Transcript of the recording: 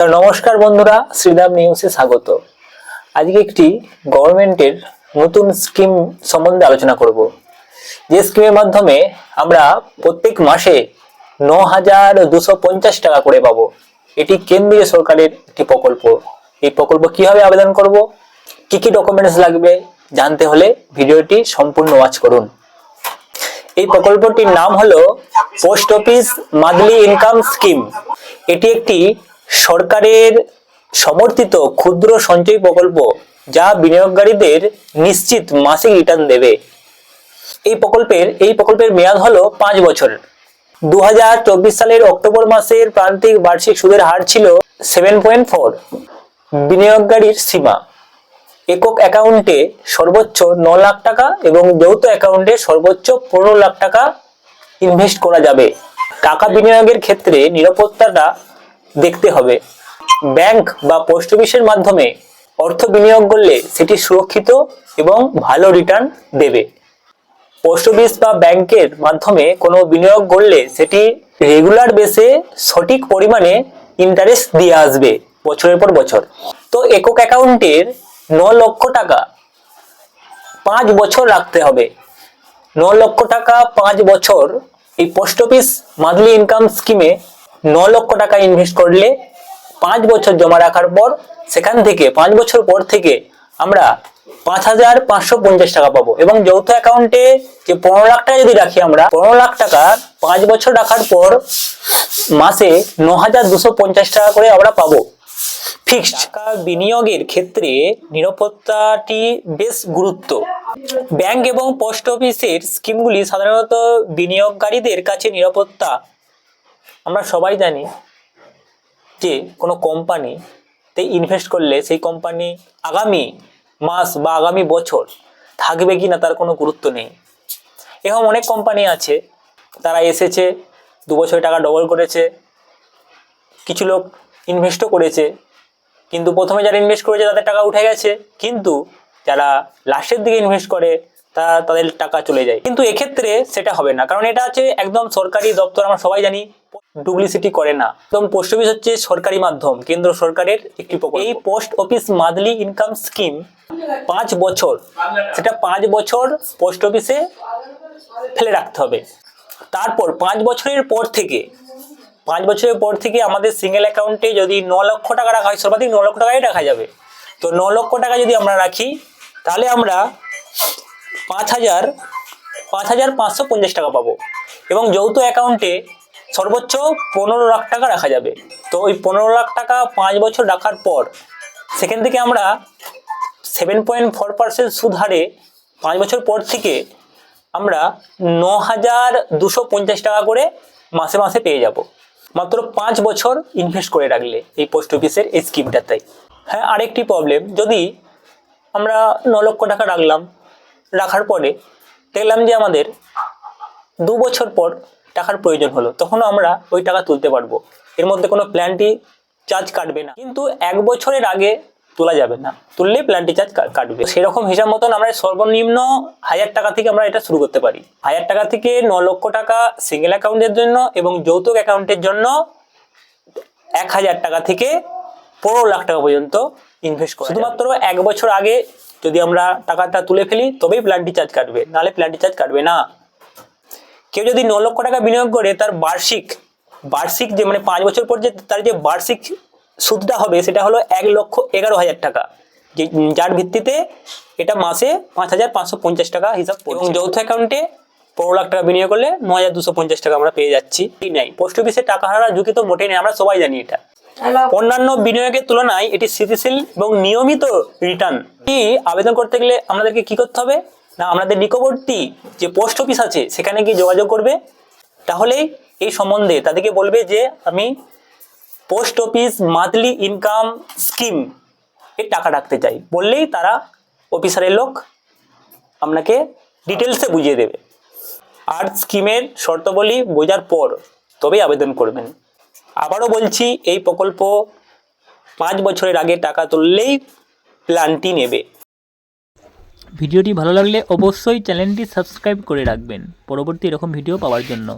নমস্কার বন্ধুরা শ্রীরাম নিউজে স্বাগত। আজকে একটি গভর্নমেন্টের নতুন স্কিম সম্বন্ধে আলোচনা করব। যে স্কিমের মাধ্যমে আমরা প্রত্যেক মাসে ন হাজার দুশো পঞ্চাশ টাকা করে পাবো। এটি কেন্দ্রীয় সরকারের একটি প্রকল্প। এই প্রকল্প কীভাবে আবেদন করব, কি কি ডকুমেন্টস লাগবে, জানতে হলে ভিডিওটি সম্পূর্ণ ওয়াচ করুন। এই প্রকল্পটির নাম হলো post office monthly income scheme এটি একটি সরকারের সমর্থিত ক্ষুদ্র সঞ্চয় প্রকল্প যা বিনিয়োগকারীদের নিশ্চিত মাসিক রিটার্ন দেবে। এই প্রকল্পের এই প্রকল্পের মেয়াদ হলো পাঁচ বছর। দু হাজার চব্বিশ সালের অক্টোবর মাসের প্রান্তিক বার্ষিক সুদের হার ছিল সেভেন পয়েন্ট ফোর বিনিয়োগকারীর সীমা। একক অ্যাকাউন্টে সর্বোচ্চ ন লাখ টাকা এবং যৌথ অ্যাকাউন্টে সর্বোচ্চ পনেরো লাখ টাকা ইনভেস্ট করা যাবে। টাকা বিনিয়োগের ক্ষেত্রে নিরাপত্তাটা দেখতে হবে। ব্যাংক বা পোস্ট অফিসের মাধ্যমে অর্থ বিনিয়োগ করলে সেটি সুরক্ষিত এবং ভালো রিটার্ন দেবে। পোস্ট অফিস বা ব্যাংকের মাধ্যমে কোনো বিনিয়োগ করলে সেটি রেগুলার বেসে সঠিক পরিমাণে ইন্টারেস্ট দিয়ে আসবে বছরের পর বছর। তো একক অ্যাকাউন্টের ন লক্ষ টাকা পাঁচ বছর রাখতে হবে। ন লক্ষ টাকা পাঁচ বছর এই পোস্ট অফিস মান্থলি ইনকাম স্কিমে ন লক্ষ টাকা ইনভেস্ট করলে পাঁচ বছর জমা রাখার পর সেখান থেকে, পাঁচ বছর পর থেকে আমরা পাঁচ হাজার পাঁচশো পঞ্চাশ টাকা পাবো। এবং যৌথ অ্যাকাউন্টে যে পনেরো লাখ টাকা যদি রাখি আমরা, পনেরো লাখ টাকা পাঁচ বছর রাখার পর মাসে ন হাজার দুশো পঞ্চাশ টাকা করে আমরা পাবো। ফিক্সড টাকা বিনিয়োগের ক্ষেত্রে নিরাপত্তাটি বেশ গুরুত্ব। ব্যাংক এবং পোস্ট অফিসের স্কিমগুলি সাধারণত বিনিয়োগকারীদের কাছে নিরাপত্তা আমরা সবাই জানি যে কোনো কোম্পানিতে ইনভেস্ট করলে সেই কোম্পানি আগামী মাস বা আগামী বছর থাকবে কি না তার কোনো গুরুত্ব নেই। এরকম অনেক কোম্পানি আছে, তারা এসেছে, দু বছর টাকা ডবল করেছে, কিছু লোক ইনভেস্টও করেছে, কিন্তু প্রথমে যারা ইনভেস্ট করেছে তাদের টাকা উঠে গেছে, কিন্তু যারা লাস্টের দিকে ইনভেস্ট করে, তারা তাদের টাকা চলে যায়। কিন্তু এক্ষেত্রে সেটা হবে না, কারণ এটা হচ্ছে একদম সরকারি দপ্তর, আমরা সবাই জানি ডুপ্লিসিটি করে না। একদম পোস্ট অফিস হচ্ছে সরকারি মাধ্যম, কেন্দ্র সরকারের একটি এই post office monthly income scheme পাঁচ বছর, সেটা পাঁচ বছর পোস্ট অফিসে ফেলে রাখতে হবে। তারপর পাঁচ বছরের পর থেকে, পাঁচ বছরের পর থেকে আমাদের সিঙ্গেল অ্যাকাউন্টে যদি ন লক্ষ টাকা রাখা হয়, সর্বাধিক ন লক্ষ টাকাই রাখা যাবে। তো ন লক্ষ টাকা যদি আমরা রাখি, তাহলে আমরা পাঁচ হাজার পাঁচ হাজার পাঁচশো পঞ্চাশ টাকা পাবো। এবং যৌথ অ্যাকাউন্টে সর্বোচ্চ পনেরো লাখ টাকা রাখা যাবে। তো ওই পনেরো লাখ টাকা পাঁচ বছর রাখার পর সেখান থেকে আমরা সেভেন পয়েন্ট ফোর পার্সেন্ট সুদ হারে পাঁচ বছর পর থেকে আমরা ন হাজার দুশো পঞ্চাশ টাকা করে মাসে মাসে পেয়ে যাব। মাত্র পাঁচ বছর ইনভেস্ট করে রাখলে এই পোস্ট অফিসের এই স্কিমটাতে হ্যাঁ আরেকটি প্রবলেম যদি আমরা ন লক্ষ টাকা রাখলাম, রাখার পরে দেখলাম যে আমাদের দু বছর পর টাকার প্রয়োজন হলো, তখনও আমরা ওই টাকা তুলতে পারব। এর মধ্যে কোনো প্ল্যানটি চার্জ কাটবে না। কিন্তু এক বছরের আগে তোলা যাবে না। তুললে প্ল্যানটি চার্জ কাটবে। সেরকম হিসাব মতন আমরা সর্বনিম্ন হাজার টাকা থেকে আমরা এটা শুরু করতে পারি। হাজার টাকা থেকে ন লক্ষ টাকা সিঙ্গেল অ্যাকাউন্টের জন্য এবং যৌতুক অ্যাকাউন্টের জন্য এক হাজার টাকা থেকে পনেরো লাখ টাকা পর্যন্ত ইনভেস্ট করা শুধুমাত্র এক বছর আগে যদি আমরা টাকাটা তুলে ফেলি, তবেই প্ল্যানটি চার্জ কাটবে। নাহলে প্ল্যানটি চার্জ কাটবে না। কেউ যদি ন লক্ষ টাকা বিনিয়োগ করে তার বার্ষিক বার্ষিক যে মানে পাঁচ বছর পর যে তার যে বার্ষিক সুদটা হবে সেটা হলো এক লক্ষ এগারো হাজার টাকা। যে যার ভিত্তিতে এটা মাসে পাঁচ হাজার পাঁচশো পঞ্চাশ টাকা হিসাব এবং যৌথ অ্যাকাউন্টে পনেরো লাখ টাকা বিনিয়োগ করলে ন হাজার দুশো পঞ্চাশ টাকা আমরা পেয়ে যাচ্ছি। নেই। পোস্ট অফিসে টাকা হারা ঝুঁকি তো মোটেই নেই আমরা সবাই জানি এটা। অন্যান্য বিনিয়োগের তুলনায় এটি স্থিতিশীল এবং নিয়মিত রিটার্ন কি আবেদন করতে গেলে আমাদেরকে কি করতে হবে? না, আমাদের নিকটবর্তী যে পোস্ট অফিস আছে, সেখানে গিয়ে যোগাযোগ করবে। তাহলে এই সম্বন্ধে তাদেরকে বলবে যে, আমি post office monthly income scheme এর টাকা রাখতে চাই। বললেই তারা অফিসারের লোক আপনাকে ডিটেলসে বুঝিয়ে দেবে। আর স্কিমের শর্তাবলী বোঝার পর তবেই আবেদন করবেন। আবারও বলছি, এই প্রকল্প পাঁচ বছরের আগে টাকা তুললেই প্ল্যানটি নেবে। ভিডিওটি ভালো লাগলে অবশ্যই চ্যানেলটি সাবস্ক্রাইব করে রাখবেন। পরবর্তী এরকম ভিডিও পাওয়ার জন্য।